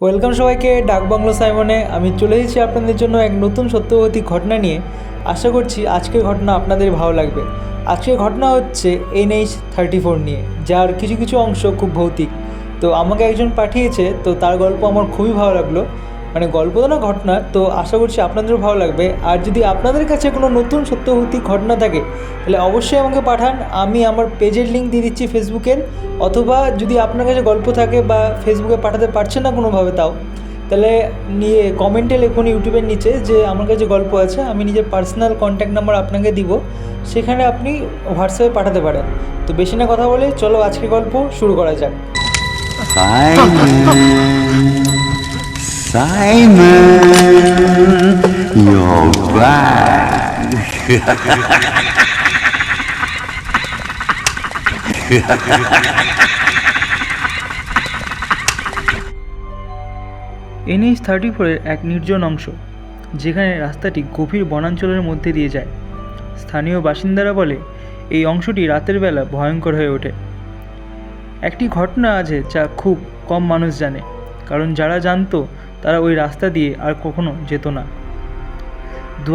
Welcome সবাইকে, ডাক bungalow সাইমনে। আমি চলে এসেছি আপনাদের জন্য এক নতুন সত্যবতী ঘটনা নিয়ে। আশা করছি আজকের ঘটনা আপনাদের ভালো লাগবে। আজকের ঘটনা হচ্ছে এনএইচ থার্টি ফোর নিয়ে, যার কিছু কিছু অংশ খুব ভৌতিক। তো আমাকে একজন পাঠিয়েছে, তো তার গল্প আমার খুবই ভালো লাগল। মানে গল্প তো না ঘটনা, তো আশা করছি আপনাদেরও ভালো লাগবে। আর যদি আপনাদের কাছে কোনো নতুন সত্যভৌতিক ঘটনা থাকে, তাহলে অবশ্যই আমাকে পাঠান। আমি আমার পেজের লিঙ্ক দিয়ে দিচ্ছি ফেসবুকের। অথবা যদি আপনার কাছে গল্প থাকে বা ফেসবুকে পাঠাতে পারছেন না কোনোভাবে তাও, তাহলে নিয়ে কমেন্টে লিখুন ইউটিউবের নিচে যে আমার কাছে গল্প আছে, আমি নিজের পার্সোনাল কন্ট্যাক্ট নাম্বার আপনাকে দিব। সেখানে আপনি হোয়াটসঅ্যাপে পাঠাতে পারেন। তো বেশি না কথা বলে, চলো আজকে গল্প শুরু করা যাক। Simon, you're back. NH thirty ফোরের এক নির্জন অংশ যেখানে রাস্তাটি গভীর বনাঞ্চলের মধ্যে দিয়ে যায় স্থানীয় বাসিন্দারা বলে এই অংশটি রাতের বেলা ভয়ঙ্কর হয়ে ওঠে একটি ঘটনা আছে যা খুব কম মানুষ জানে কারণ যারা জানতো তারা ওই রাস্তা দিয়ে আর কখনো যেত না। দু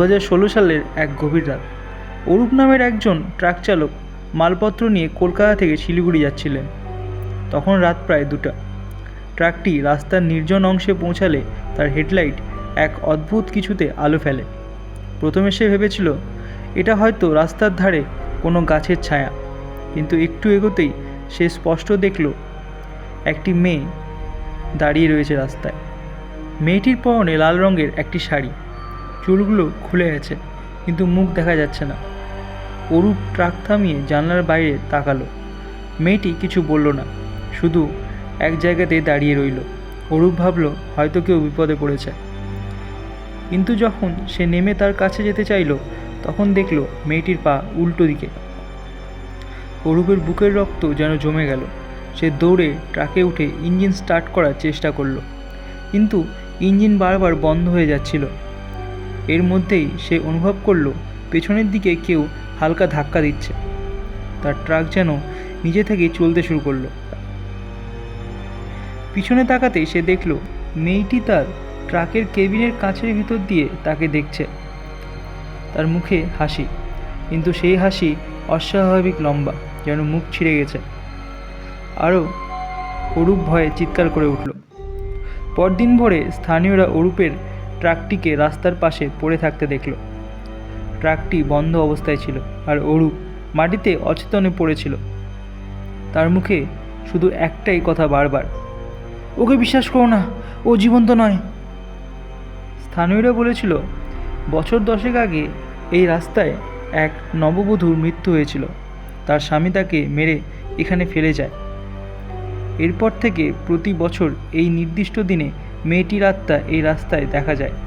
সালের এক গভীর রাত, অরূপ নামের একজন ট্রাক চালক মালপত্র নিয়ে কলকাতা থেকে শিলিগুড়ি যাচ্ছিলেন। তখন রাত প্রায় দুটা। ট্রাকটি রাস্তার নির্জন অংশে পৌঁছালে তার হেডলাইট এক অদ্ভুত কিছুতে আলো ফেলে। প্রথমে সে ভেবেছিল, এটা হয়তো রাস্তার ধারে কোনো গাছের ছায়া। কিন্তু একটু এগোতেই সে স্পষ্ট দেখল, একটি মেয়ে দাঁড়িয়ে রয়েছে রাস্তায়। মেয়েটির পরনে লাল রঙের একটি শাড়ি। চুলগুলো খুলে গেছে, কিন্তু মুখ দেখা যাচ্ছে না। অরূপ ট্রাক থামিয়ে জানলার বাইরে তাকালো। মেয়েটি কিছু বলল না, শুধু এক জায়গাতে দাঁড়িয়ে রইল। অরূপ ভাবল, হয়তো কেউ বিপদে পড়েছে। কিন্তু যখন সে নেমে তার কাছে যেতে চাইল, তখন দেখল মেয়েটির পা উল্টো দিকে। অরূপের বুকের রক্ত যেন জমে গেল। সে দৌড়ে ট্রাকে উঠে ইঞ্জিন স্টার্ট করার চেষ্টা করল। কিন্তু ইঞ্জিন বারবার বন্ধ হয়ে যাচ্ছিল। এর মধ্যেই সে অনুভব করল, পেছনের দিকে কেউ হালকা ধাক্কা দিচ্ছে। তার ট্রাক যেন নিজে থেকেই চলতে শুরু করল। পিছনে তাকাতে সে দেখল, মেয়েটি তার ট্রাকের কেবিনের কাছের ভিতর দিয়ে তাকে দেখছে। তার মুখে হাসি, কিন্তু সেই হাসি অস্বাভাবিক লম্বা, যেন মুখ ছিঁড়ে গেছে। আরও অরূপ ভয়ে চিৎকার করে উঠল। পরদিন ভোরে স্থানীয়রা অরূপের ট্রাকটিকে রাস্তার পাশে পড়ে থাকতে দেখল। ট্রাকটি বন্ধ অবস্থায় ছিল আর অরূপ মাটিতে অচেতনে পড়েছিল। তার মুখে শুধু একটাই কথা বারবার, ওকে বিশ্বাস করো না, ও জীবন্ত নয়। স্থানীয়রা বলেছিল, বছর দশেক আগে এই রাস্তায় এক নববধূর মৃত্যু হয়েছিল। তার স্বামী তাকে মেরে এখানে ফেলে যায়। এরপর থেকে প্রতি বছর এই নির্দিষ্ট দিনে মেয়েটির আত্মা এই রাস্তায় দেখা যায়।